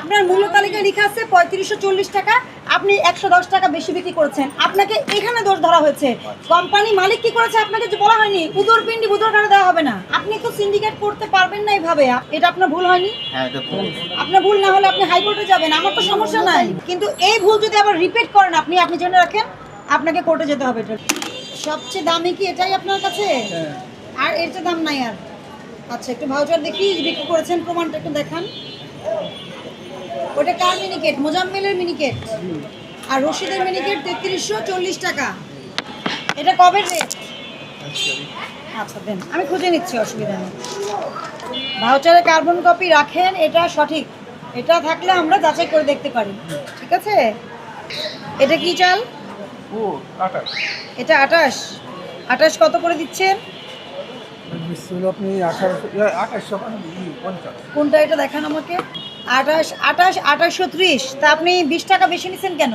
আপনার মূল্য তালিকায় লেখা আছে পঁয়ত্রিশশো চল্লিশ টাকা। আপনি একশো দশ টাকা বেশি বিক্রি করেছেন। আপনাকে এখানে দোষ ধরা হয়েছে। কোম্পানি মালিক কি করেছে আপনাকে যে বলা হয়নি? উদর পিন্ডি উদর কার্ডে দেওয়া হবে না। আপনি তো সিন্ডিকেট করতে পারবেন না এইভাবে এটা আপনার ভুল হয়নি? হ্যাঁ আপনার ভুল না হলে আপনি হাইকোর্টে যাবেন। আমার তো সমস্যা নাই। কিন্তু এই ভুল যদি আবার রিপিট করেন আপনি আপনি জেনে রাখেন আপনাকে কোর্টে যেতে হবে এটা। সবচেয়ে দামি কি এটাই আপনার কাছে? আর এর চেয়ে দাম নাই আর। আচ্ছা একটু ভাউচার দেখি বিক্রি করেছেন প্রমাণটা একটু দেখান। ওটা কার মিনিকেট মোজাম্মেলের মিনিকেট আর রশিদের মিনিকেট তেত্রিশশো চল্লিশ টাকা। এটা কবে রেট আচ্ছা দেন। আমি খুঁজে নিচ্ছি অসুবিধা নেই। ভাউচারে কার্বন কপি রাখেন এটা সঠিক। এটা থাকলে আমরা যাচাই করে দেখতে পারি। ঠিক আছে? এটা কি চাল? ও আটাশ এটা আটাশ আটাশ কত করে দিচ্ছেন? আপনি পঞ্চাশ। কোনটা এটা দেখান আমাকে। আঠাশ আঠাশ আঠাশশো ত্রিশ। তা আপনি বিশ টাকা বেশি নিছেন কেন?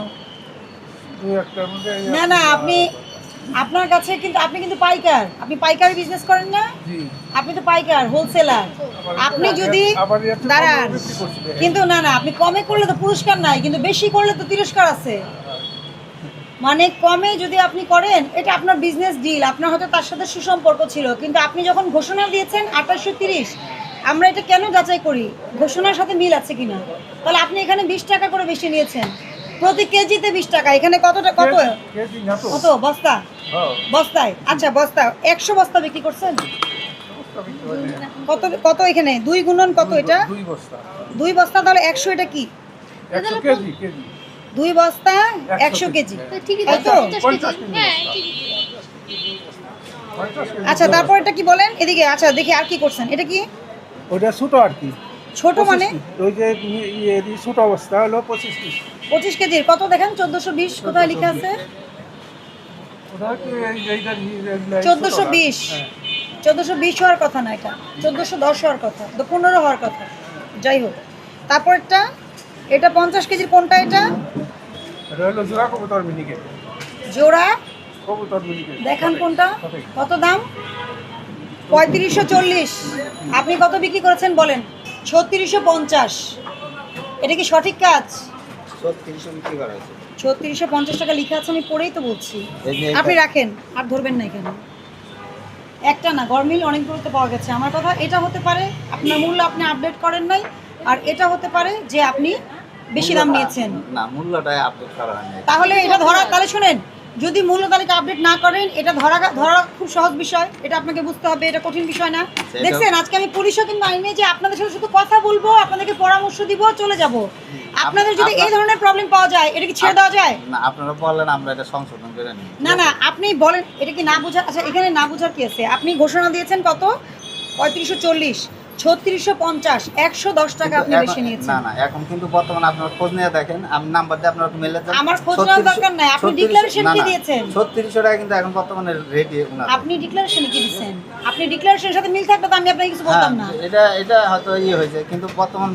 না না আপনি আপনার কাছে কিন্তু আপনি কিন্তু পাইকার। আপনি পাইকারি বিজনেস করেন না? আপনি তো পাইকার হোলসেলার আপনি যদি দাঁড়ান। কিন্তু না না আপনি কমে করলে তো পুরস্কার নাই কিন্তু বেশি করলে তো তিরস্কার আছে। মানে কমে যদি আপনি করেন এটা আপনার বিজনেস ডিল আপনার হয়তো তার সাথে সুসম্পর্ক ছিল কিন্তু আপনি যখন ঘোষণা দিয়েছেন আঠাশশো তিরিশ আমরা এটা কেন যাচাই করি? ঘোষণার সাথে মিল আছে কিনা? তাহলে আপনি এখানে বিশ টাকা করে বেশি নিয়েছেন। প্রতি কেজিতে বিশ টাকা। এখানে কতটা কত? কেজি- কেজি না তো। কত? বস্তা? হ্যাঁ, বস্তায়? আচ্ছা বস্তা একশো বস্তা বিক্রি করছেন। কত কত এখানে? দুই গুণন কত এটা? দুই বস্তা। তাহলে একশো এটা কি? একশো কেজি কেজি। দুই বস্তা একশো হ্যাঁ কেজি আচ্ছা তারপর এটা কি বলেন? এদিকে আচ্ছা দেখি আর কি করছেন। এটা কি? ওটা ছোট আর কি। ছোট মানে? ওই যে ইয়ে ছোট অবস্থা হলো পঁচিশ পিস পঁচিশ কেজির। কত দেখেন? চোদ্দশো বিশ কোথায় লেখা আছে? ওটা কি এই এইটা এই- এই বিশ। হ্যাঁ। চোদ্দশো বিশ হওয়ার কথা না এটা। চোদ্দশো দশ হওয়ার কথা। তো পনেরো হওয়ার কথা। যাই হোক। তারপরটা এটা পঞ্চাশ কেজির কোনটা এটা? জোড়া কবুতর মিনিকেট। জোড়া? দেখান কোনটা? কত দাম? পঁয়ত্রিশশো চল্লিশ। আপনি কত বিক্রি করেছেন বলেন? ছত্রিশশো পঞ্চাশ। এটা কি সঠিক কাজ? ছত্রিশশো বিক্রি করা হয়েছে। ছত্রিশশো পঞ্চাশ টাকা লিখে আছে আমি পড়েই তো বলছি। আপনি রাখেন আর ধরবেন না এখানে। একটা না গরমিল অনেকগুলোতে পাওয়া গেছে। আমার কথা এটা হতে পারে আপনার মূল্য আপনি আপডেট করেন নাই আর এটা হতে পারে যে আপনি বেশি দাম নিয়েছেন। না মূল্যটাই আপডেট করা হয়নি। তাহলে এটা ধরা তাহলে শুনেন যদি মূল্য তালিকা আপডেট না করেন এটা ধরা ধরা খুব সহজ বিষয়। এটা আপনাকে বুঝতে হবে এটা কঠিন বিষয় না। দেখছেন আজকে আমি পুলিশও কিন্তু আইনে যে আপনাদের সাথে শুধু কথা বলব আপনাদেরকে পরামর্শ দিব চলে যাব। আপনাদের যদি এই ধরনের প্রবলেম পাওয়া যায় এটা কি ছেড়ে দেওয়া যায়? না আপনারা বললেন আমরা এটা সংশোধন করে নিই। না না আপনি বলেন এটা কি না বোঝা আচ্ছা এখানে না বোঝার কি আছে? আপনি ঘোষণা দিয়েছেন কত? পঁয়ত্রিশশো চল্লিশ। ছত্রিশশো পঞ্চাশ একশো দশ টাকা আপনি বেশি নিয়েছেন। না না এখন কিন্তু বর্তমানে আপনার খোঁজ নিয়ে দেখেন আমি নাম্বার দিয়ে আপনার মেলে আমার খোঁজ নেওয়ার দরকার নাই, আপনি declaration কি দিয়েছেন? ছত্রিশশো টাকা কিন্তু এখন বর্তমানে রেডি আপনি ডিক্লারেশনে কি দিচ্ছেন আপনি ডিক্লারেশনের সাথে মিল থাকলে তো আমি আপনাকে কিছু বলতাম না। হ্যাঁ, এটা এটা হয়তো ইয়ে হয়েছে কিন্তু বর্তমান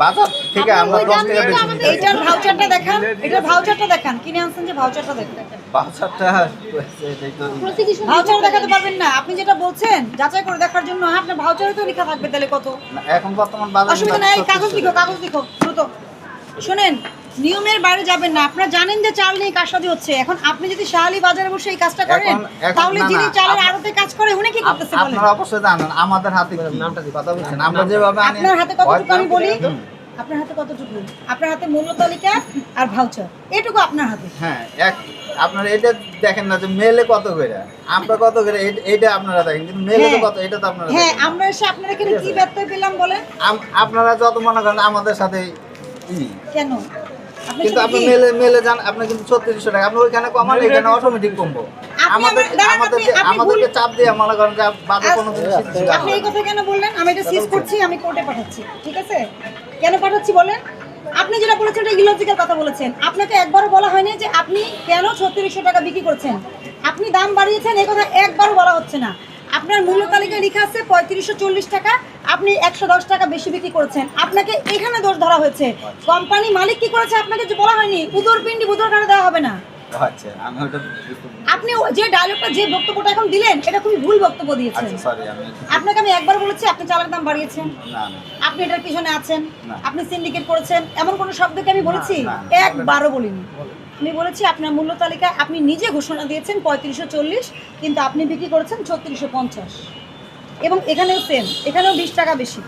বাজার থেকে আমরা দশ টাকা বেশি ভাউচারটা দেখান এটার ভাউচারটা দেখান। কিনে আনছেন যে ভাউচারটা দেখান। বাজারটা হয়েছে এটাই তো প্রসিকিউশন ভাউচার দেখাতে পারবেন না আপনি যেটা বলছেন যাচাই করে দেখার জন্য আপনার ভাউচারে তো লেখা থাকবে তাহলে কত? এখন বর্তমান বাজার অসুবিধা নাই কাগজ লিখো কাগজ লিখো দ্রুত। শুনেন নিয়মের বাইরে যাবেন না আপনারা জানেন যে চাল নেই কারসাদি হচ্ছে এখন আপনি যদি শাহালি বাজারে বসে এই কাজটা করেন তাহলে যিনি চালের আড়তে কাজ করে উনি কি করতেছে আপনারা অবশ্যই জানেন আমাদের হাতে নামটা কথা বলছেন। আমরা যেভাবে আপনার হাতে কতটুকু আমি বলি। আপনার হাতে কতটুকু? আপনার হাতে মূল্য তালিকা আর ভাউচার এটুকু আপনার হাতে। হ্যাঁ এক আপনারা এটা দেখেন না যে মেলে কত করে। আমরা কত করে এটা আপনারা দেখেন কিন্তু মেলে তো হ্যাঁ। কত এটা তো আপনারা হ্যাঁ আমরা এসে আপনার এখানে ঠিক কি। ব্যত্যয় পেলাম বলেন? আপনারা যত মনে করেন আমাদের সাথে কেন? কিন্তু আপনি মেলে মেলে যান আপনি কিন্তু ছত্রিশশো টাকা আপনি ওইখানে কমান এখানে অটোমেটিক কমবো। আমাদের আমার- আমাদের আপনি- আপনি আমাদেরকে চাপ দিয়ে মনে করেন যে বাজার কোনো আপনি এই কথা কেন বললেন? আমি এটা সিজ করছি আমি কোর্টে পাঠাচ্ছি ঠিক আছে? কেন পাঠাচ্ছি বলেন? আপনি যেটা বলেছেন এটা ইলজিক্যাল কথা বলেছেন। আপনাকে একবারও বলা হয়নি যে আপনি কেন ছত্রিশশো টাকা বিক্রি করছেন। আপনি দাম বাড়িয়েছেন এই কথা একবারও বলা হচ্ছে না। আপনার মূল্য তালিকায় লেখা আছে পঁয়ত্রিশশো চল্লিশ টাকা, আপনি একশো দশ টাকা বেশি বিক্রি করেছেন। আপনাকে এখানে দোষ ধরা হয়েছে। কোম্পানি মালিক কি করেছে আপনাকে বলা হয়নি? উদর পিন্ডি উদর কার্ডে দেওয়া হবে না। আচ্ছা আমি ওটা আপনি যে ডায়লগটা যে বক্তব্যটা এখন দিলেন এটা খুবই ভুল বক্তব্য দিয়েছেন। আচ্ছা আপনাকে আমি একবার বলেছি আপনি চালের দাম বাড়িয়েছেন। না না। আপনি এটার পিছনে আছেন। আপনি সিন্ডিকেট করেছেন। এমন কোনো শব্দকে আমি বলেছি। একবারও বলিনি। আমি বলেছি আপনার মূল্য তালিকায় আপনি নিজে ঘোষণা দিয়েছেন পঁয়ত্রিশশো চল্লিশ কিন্তু আপনি বিক্রি করেছেন ছত্রিশশো পঞ্চাশ। এবং এখানেও সেম এখানেও বিশ টাকা বেশি।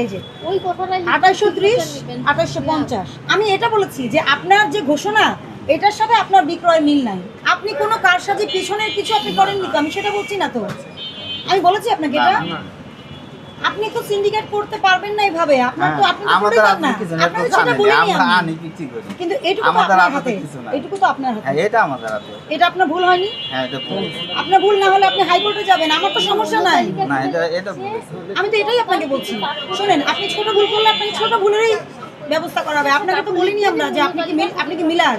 এই যে ওই কথাটাই আঠাশশো ত্রিশ আঠাশশো পঞ্চাশ। আমি এটা বলেছি যে আপনার যে ঘোষণা এটার সাথে আপনার বিক্রয় মিল নাই। আপনি কোনো কার সাথে পিছনের কিছু আপনি করেননি তো? আমি সেটা বলছি না তো। আমি বলেছি আপনাকে এটা। আপনি তো সিন্ডিকেট করতে পারবেন না এইভাবে আপনার তো হ্যাঁ, আপনি আমাদের আপনি কিছু না সেটা বলিনি আমরা আমি। আনি বিক্রি করি। কিন্তু এটুকু তো আমাদের আপনার হাতে। কিছু। এটুকু তো আপনার হাতে। হ্যাঁ এটা আমাদের হাতে। এটা আপনার ভুল হয়নি? হ্যাঁ এটা ভুল। আপনার ভুল না হলে আপনি হাইকোর্টে যাবেন। আমার তো সমস্যা নাই। না এটা এটা ভুল। আমি তো এটাই আপনাকে বলছি। শুনেন আপনি ছোট ভুল করলে আপনাকে ছোট ভুলেরই ব্যবস্থা করা হবে। আপনাকে তো বলিনি আমরা যে আপনি কি আপনি কি মিলার?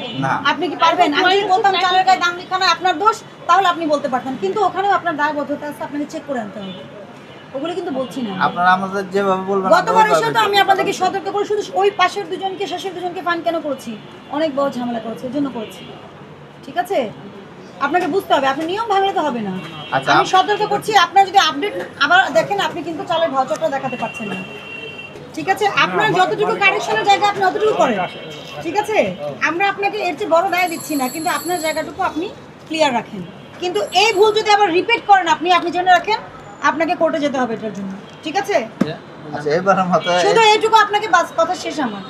আপনি কি পারবেন? আমি যদি বলতাম চালের গায়ে দাম লেখা না আপনার দোষ তাহলে আপনি বলতে পারতেন। কিন্তু ওখানেও আপনার দায়বদ্ধতা আছে আপনাকে চেক করে আনতে হবে। ওগুলো কিন্তু বলছি না আপনারা আমাদের যেভাবে বলবেন গতবার এসে তো আমি আপনাদেরকে সতর্ক করে শুধু ওই পাশের দুজনকে শেষের দুজনকে ফান কেন করেছি? অনেক বড় ঝামেলা করেছি এর জন্য করেছি। ঠিক আছে? আপনাকে বুঝতে হবে আপনি নিয়ম ভাঙলে তো হবে না। আচ্ছা, আমি সতর্ক করছি আপনার যদি আপডেট আবার দেখেন আপনি কিন্তু চালের ভাউচারটা দেখাতে পারছেন না। ঠিক আছে? আপনার যতটুকু কারেকশনের জায়গা আপনি অতটুকু করেন। ঠিক আছে? আমরা আপনাকে এর চেয়ে বড় দায় দিচ্ছি না কিন্তু আপনার জায়গাটুকু আপনি ক্লিয়ার রাখেন। কিন্তু এই ভুল যদি আবার রিপিট করেন আপনি আপনি জেনে রাখেন আপনাকে কোর্টে যেতে হবে এটার জন্য। ঠিক আছে? আচ্ছা এবার মতো শুধু এইটুকু আপনাকে বাস কথা শেষ আমার।